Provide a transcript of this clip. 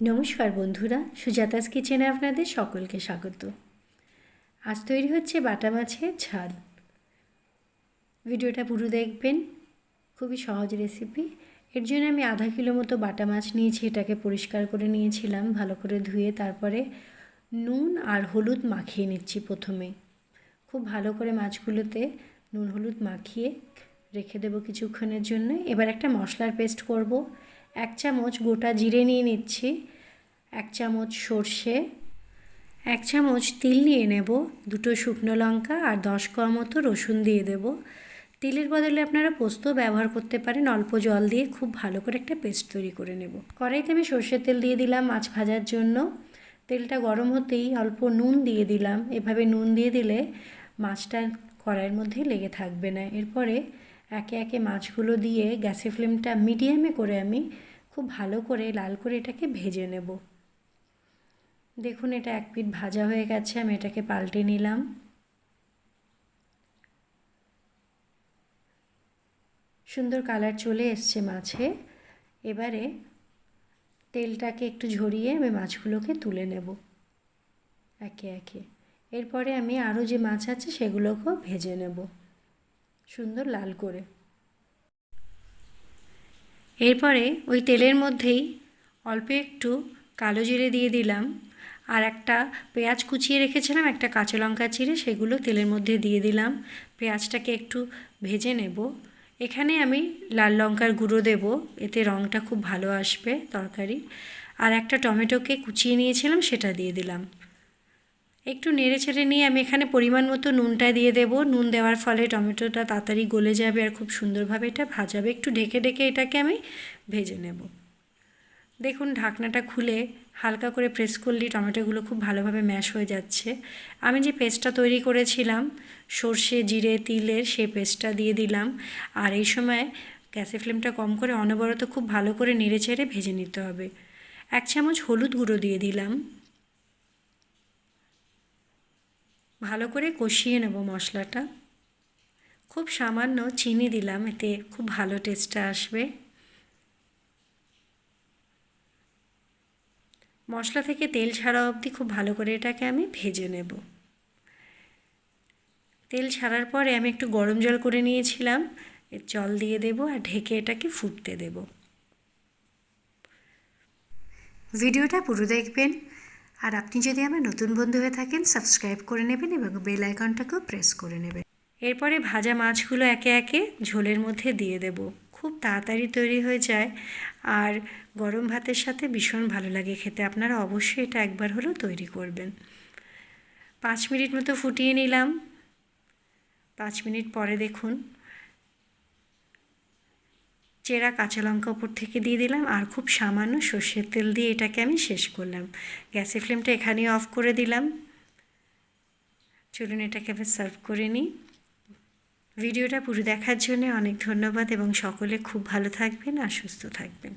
নমস্কার বন্ধুরা, সুজাতাস কিচেনে আপনাদের সকলকে স্বাগত। আজ তৈরি হচ্ছে বাটা মাছের ঝাল। ভিডিওটা পুরো দেখবেন, খুবই সহজ রেসিপি এর জন্য আমি আধা কিলো মতো বাটা মাছ নিয়েছি, এটাকে পরিষ্কার করে নিয়েছিলাম, ভালো করে ধুয়ে তারপরে নুন আর হলুদ মাখিয়ে নিচ্ছি প্রথমে। খুব ভালো করে মাছগুলোতে নুন হলুদ মাখিয়ে রেখে দেবো কিছুক্ষণের জন্য। এবার একটা মশলার পেস্ট করব। এক চামচ গোটা জিরে নিয়ে নিচ্ছি, এক চামচ সর্ষে, এক চামচ তিল নিয়ে নেব, দুটো শুকনো লঙ্কা আর দশ কোয়া মতো রসুন দিয়ে দেব। তিলের বদলে আপনারা পোস্ত ব্যবহার করতে পারেন, অল্প জল দিয়ে খুব ভালো করে একটা পেস্ট তৈরি করে নেব। কড়াইতে আমি সর্ষের তেল দিয়ে দিলাম মাছ ভাজার জন্য। তেলটা গরম হতেই অল্প নুন দিয়ে দিলাম। এভাবে নুন দিয়ে দিলে মাছটা কড়াইয়ের মধ্যে লেগে থাকবে না। এরপরে একে একে মাছগুলো দিয়ে গ্যাসের ফ্লেমটা মিডিয়ামে করে আমি খুব ভালো করে লাল করে এটাকে ভেজে নেব। দেখুন এটা এক পিঠ ভাজা হয়ে গেছে, আমি এটাকে পাল্টে নিলাম। সুন্দর কালার চলে এসছে মাছে। এবারে তেলটাকে একটু ঝরিয়ে আমি মাছগুলোকে তুলে নেব একে একে। এরপরে আমি আরও যে মাছ আছে সেগুলোকেও ভেজে নেব। সুন্দর লাল করে। এরপরে ওই তেলের মধ্যেই অল্প একটু কালো জিরে দিয়ে দিলাম আর একটা পেঁয়াজ কুচিয়ে রেখেছিলাম, একটা কাঁচা লঙ্কা চিড়ে, সেগুলো তেলের মধ্যে দিয়ে দিলাম। পেঁয়াজটাকে একটু ভেজে নেব। এখানে আমি লাল লঙ্কার গুঁড়ো দেব, এতে রঙটা খুব ভালো আসবে তরকারি। আর একটা টমেটোকে কুচিয়ে নিয়েছিলাম, সেটা দিয়ে দিলাম। একটু নেড়ে ছেড়ে নিয়ে আমি এখানে পরিমাণ মতো নুনটা দিয়ে দেব। নুন দেওয়ার ফলে টমেটোটা তাড়াতাড়ি গলে যাবে আর খুব সুন্দরভাবে এটা ভাজাবে একটু ঢেকে ঢেকে এটাকে আমি ভেজে নেব। দেখুন, ঢাকনাটা খুলে হালকা করে প্রেস করলেই টমেটোগুলো খুব ভালোভাবে ম্যাশ হয়ে যাচ্ছে। আমি যে পেস্টটা তৈরি করেছিলাম, সর্ষে, জিরে, তিলের সেই পেস্টটা দিয়ে দিলাম। আর এই সময় গ্যাসের ফ্লেমটা কম করে অনবরত খুব ভালো করে নেড়ে চেড়ে ভেজে নিতে হবে। এক চামচ হলুদ গুঁড়ো দিয়ে দিলাম। ভালো করে কষিয়ে নেব মশলাটা। খুব সামান্য চিনি দিলাম, এতে খুব ভালো টেস্টটা আসবে। মশলা থেকে তেল ছাড়া অবধি খুব ভালো করে এটাকে আমি ভেজে নেব। তেল ছাড়ার পরে আমি একটু গরম জল করে নিয়েছিলাম জল দিয়ে দেব আর ঢেকে এটাকে ফুটতে দেব। ভিডিওটা পুরো দেখবেন। আর আপনি যদি আমার নতুন বন্ধু হয়ে থাকেন সাবস্ক্রাইব করে নেবেন এবং বেল আইকনটাকেও প্রেস করে নেবেন। এরপরে ভাজা মাছগুলো একে একে ঝোলের মধ্যে দিয়ে দেব। খুব তাড়াতাড়ি তৈরি হয়ে যায়। আর গরম ভাতের সাথে ভীষণ ভালো লাগে খেতে। আপনারা অবশ্যই এটা একবার হলেও তৈরি করবেন। পাঁচ মিনিট মতো ফুটিয়ে নিলাম। পাঁচ মিনিট পরে দেখুন চেরা কাঁচা লঙ্কা উপর থেকে দিয়ে দিলাম আর খুব সামান্য সর্ষের তেল দিয়ে এটাকে আমি শেষ করলাম। গ্যাসের ফ্লেমটা এখানেই অফ করে দিলাম। চলুন এটাকে আবার সার্ভ করে নিই। ভিডিওটা পুরো দেখার জন্য অনেক ধন্যবাদ এবং সকলে খুব ভালো থাকবেন আর সুস্থ থাকবেন।